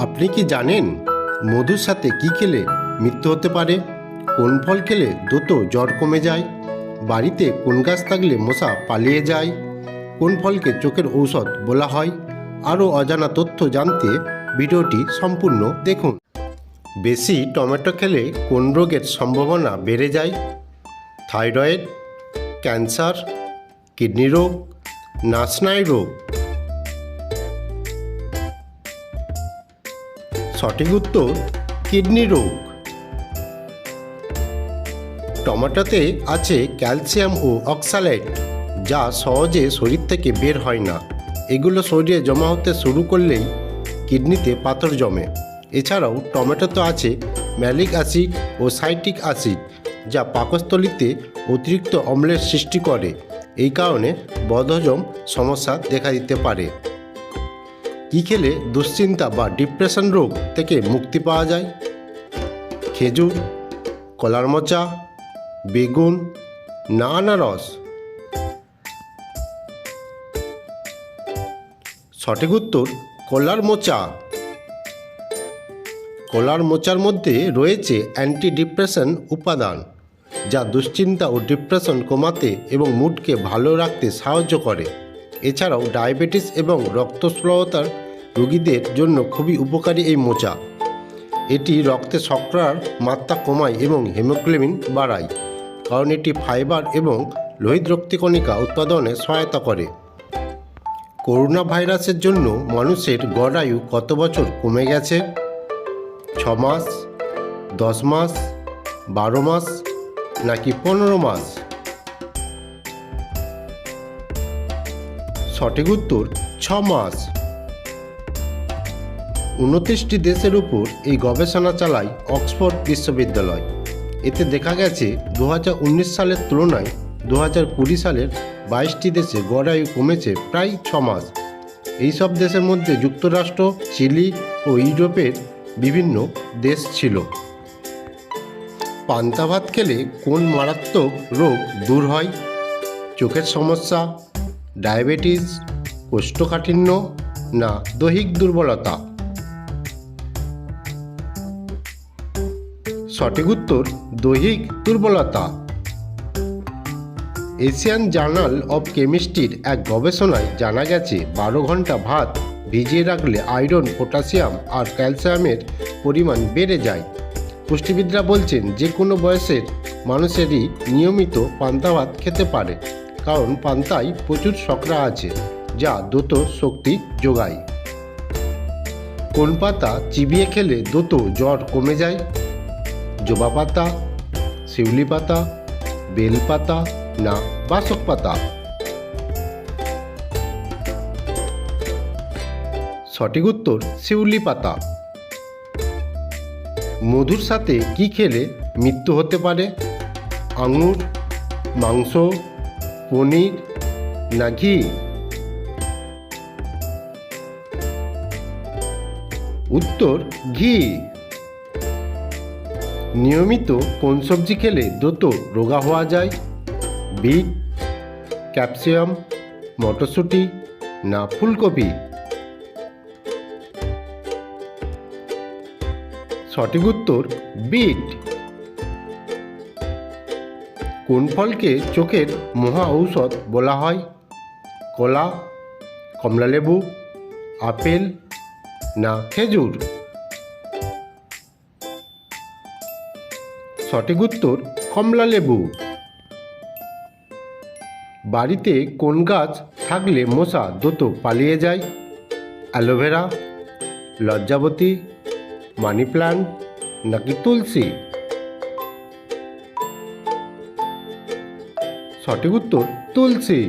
আপনি কি জানেন মধুর সাথে কি খেলে মৃত্যু হতে পারে? কোন ফল খেলে দ্রুত জ্বর কমে যায়? বাড়িতে কোন গাছ থাকলে মশা পালিয়ে যায়? কোন ফলকে চোখের ঔষধ বলা হয়? আরও অজানা তথ্য জানতে ভিডিওটি সম্পূর্ণ দেখুন। বেশি টমেটো খেলে কোন রোগের সম্ভাবনা বেড়ে যায়? থাইরয়েড, ক্যান্সার, কিডনি রোগ, নাসনাই রোগ সঠিক উত্তর, কিডনি রোগ। টমেটোতে আছে ক্যালসিয়াম ও অক্সালেট যা সহজে শরীর থেকে বের হয় না। এগুলো শরীরে জমা হতে শুরু করলেই কিডনিতে পাথর জমে। এছাড়াও টমেটোতে আছে ম্যালিক অ্যাসিড ও সাইট্রিক অ্যাসিড, যা পাকস্থলিতে অতিরিক্ত অম্লের সৃষ্টি করে। এই কারণে বদহজম সমস্যা দেখা দিতে পারে। কী খেলে দুশ্চিন্তা বা ডিপ্রেশন রোগ থেকে মুক্তি পাওয়া যায়? খেজুর, কলার মোচা, বেগুন না আনারস সঠিক উত্তর, কলার মোচা। কলার মোচার মধ্যে রয়েছে অ্যান্টি ডিপ্রেশন উপাদান, যা দুশ্চিন্তা ও ডিপ্রেশন কমাতে এবং মুডকে ভালো রাখতে সাহায্য করে। এছাড়াও ডায়াবেটিস এবং রক্তস্বলতার রোগীদের জন্য খুবই উপকারী এই মোচা এটি রক্তে শর্করার মাত্রা কমায় এবং হেমোগ্লোবিন বাড়ায়, কারণ এটি ফাইবার এবং লোহিত রক্তিকণিকা উৎপাদনে সহায়তা করে। করোনা ভাইরাসের জন্য মানুষের গড় আয়ু কত বছর কমে গেছে? ছ মাস, দশ মাস, বারো মাস, নাকি পনেরো মাস? সঠিক উত্তর, ছ মাস। উনত্রিশটি দেশের উপর এই গবেষণা চালায় অক্সফোর্ড বিশ্ববিদ্যালয়। এতে দেখা গেছে দু হাজার উনিশ সালের তুলনায় দু হাজার কুড়ি সালের বাইশটি দেশে গড় কমেছে প্রায় ছ মাস। এইসব দেশের মধ্যে যুক্তরাষ্ট্র, চিলি ও ইউরোপের বিভিন্ন দেশ ছিল। পান্তা ভাত খেলে কোন মারাত্মক রোগ দূর হয়? চোখের সমস্যা ডায়াবেটিস, কোষ্ঠকাঠিন্য না দৈহিক দুর্বলতা? সঠিক উত্তর, দৈহিক দুর্বলতা। এশিয়ান জার্নাল অব কেমিস্ট্রির এক গবেষণায় জানা গেছে, বারো ঘণ্টা ভাত ভিজিয়ে রাখলে আয়রন, পটাশিয়াম আর ক্যালসিয়ামের পরিমাণ বেড়ে যায়। পুষ্টিবিদরা বলছেন, যে কোনো বয়সের মানুষেরই নিয়মিত পান্তা ভাত খেতে পারে। কারণ পান্তায় প্রচুর শকরা আছে, যা দ্রুত শক্তি যোগায়। কোন পাতা চিবিয়ে খেলে দ্রুত জ্বর কমে যায়? জবা পাতা শিউলি পাতা বেল পাতা না বাসক পাতা সঠিক উত্তর শিউলি পাতা মধুর সাথে কি খেলে মৃত্যু হতে পারে? আঙুর, মাংস পনির না ঘি? উত্তর, ঘি। নিয়মিত কোন সবজি খেলে দ্রুত রোগা হওয়া যায়? বিট, ক্যাপসিয়াম, মটরশুঁটি না ফুলকপি? সঠিক উত্তর, বিট। কোন ফলকে চোখের মহা ঔষধ বলা হয়? কলা, কমলালেবু, আপেল না খেজুর? সঠিক উত্তর কমলা লেবু বাড়িতে কোন গাছ থাকলে মশা দ্রুত পালিয়ে যায়? অ্যালোভেরা, লজ্জাবতী, মানি প্ল্যান্ট নাকি তুলসী? সঠিক উত্তর তুলসী